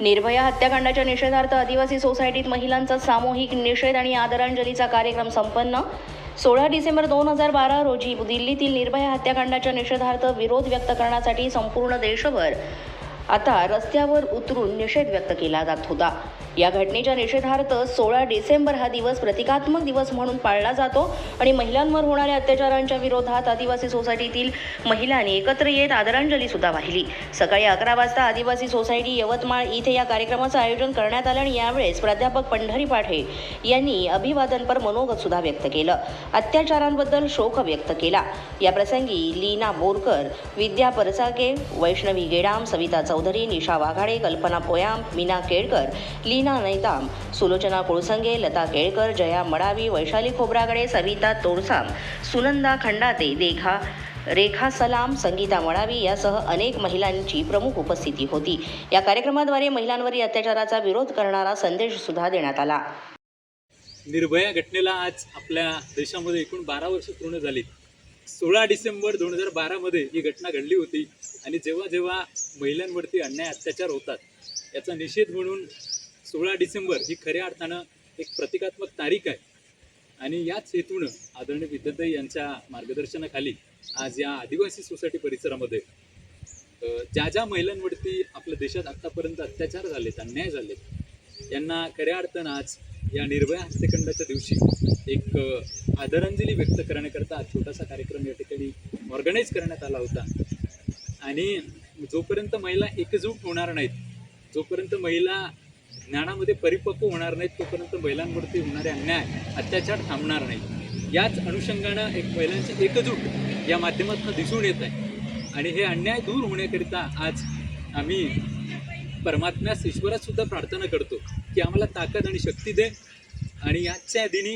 निर्भया हत्याकांडाच्या निषेधार्थ आदिवासी सोसायटीत महिलांचा सामूहिक निषेध आणि आदरांजलीचा कार्यक्रम संपन्न. सोळा डिसेंबर दोन हजार बारा रोजी दिल्लीतील निर्भया हत्याकांडाच्या निषेधार्थ विरोध व्यक्त करण्यासाठी संपूर्ण देशभर आता रस्त्यावर उतरून निषेध व्यक्त केला जात होता. या घटनेच्या निषेधार्थ सोळा डिसेंबर हा दिवस प्रतिकात्मक दिवस म्हणून पाळला जातो आणि महिलांवर होणाऱ्या अत्याचारांच्या विरोधात आदिवासी सोसायटीतील महिलांनी एकत्र येत आदरांजली सुद्धा वाहिली. सकाळी अकरा वाजता आदिवासी सोसायटी यवतमाळ इथे या कार्यक्रमाचं आयोजन करण्यात आलं आणि यावेळेस प्राध्यापक पंढरी पाठे यांनी अभिवादनपर मनोगत सुद्धा व्यक्त केलं. अत्याचारांबद्दल शोक व्यक्त केला. या प्रसंगी लीना बोरकर विद्या परसाके वैष्णवी गेडाम सविता चौधरी निशा वाघाडे कल्पना पोयाम मीना केळकर ली लीना नैताम सुलोचना कोळसंगे लता केळकर जया मडावी वैशाली खोब्रागडे सविता तोडसाम सुनंदा खंडाते देखा रेखा सलाम संगीता मडावी यासह अनेक महिलांची प्रमुख उपस्थिती होती या कार्यक्रमाद्वारे महिलांवरील अत्याचाराचा विरोध करणारा संदेश सुद्धा देण्यात आला निर्भया घटनेला आज आपल्या देशामध्ये एकूण बारा वर्ष पूर्ण झाली सोळा डिसेंबर दोन हजार बारामध्ये ही घटना घडली होती आणि जेव्हा जेव्हा महिलांवरती अन्याय अत्याचार होतात याचा निषेध म्हणून सोळा डिसेंबर ही खऱ्या अर्थानं एक प्रतिकात्मक तारीख आहे. आणि याच हेतूनं आदरणीय विद्याताई यांच्या मार्गदर्शनाखाली आज या आदिवासी सोसायटी परिसरामध्ये ज्या ज्या महिलांवरती आपल्या देशात आत्तापर्यंत अत्याचार झालेत अन्याय झालेत यांना खऱ्या अर्थानं आज या निर्भया हस्तखंडाच्या दिवशी एक आदरांजली व्यक्त करण्याकरता आज छोटासा कार्यक्रम या ठिकाणी ऑर्गनाईज करण्यात आला होता. आणि जोपर्यंत महिला एकजूट होणार नाहीत जोपर्यंत महिला ज्ञानामध्ये परिपक्व होणार नाहीत तोपर्यंत महिलांवरती होणारे अन्याय अत्याचार थांबणार नाही याच अनुषंगानं एक महिलांची एकजूट या माध्यमातून दिसून येत आहे. आणि हे अन्याय दूर होण्याकरिता आज आम्ही परमात्म्यास ईश्वरातसुद्धा प्रार्थना करतो की आम्हाला ताकद आणि शक्ती दे. आणि याच्या दिनी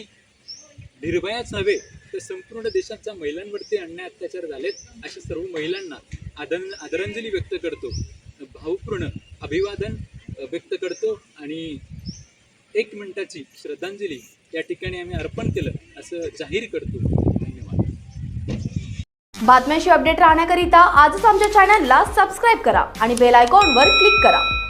निर्भयाच नव्हे तर संपूर्ण देशाच्या महिलांवरती अन्याय अत्याचार झालेत अशा सर्व महिलांना आदर आदरांजली व्यक्त करतो. भावपूर्ण अभिवादन व्यक्त करतो आणि एक मिनिटाची श्रद्धांजली या ठिकाणी आम्ही अर्पण केलं असं जाहीर करतो. धन्यवाद. बातम्यांशी अपडेट राहण्याकरिता आजच आमच्या चॅनलला सबस्क्राईब करा आणि बेल आयकॉनवर क्लिक करा.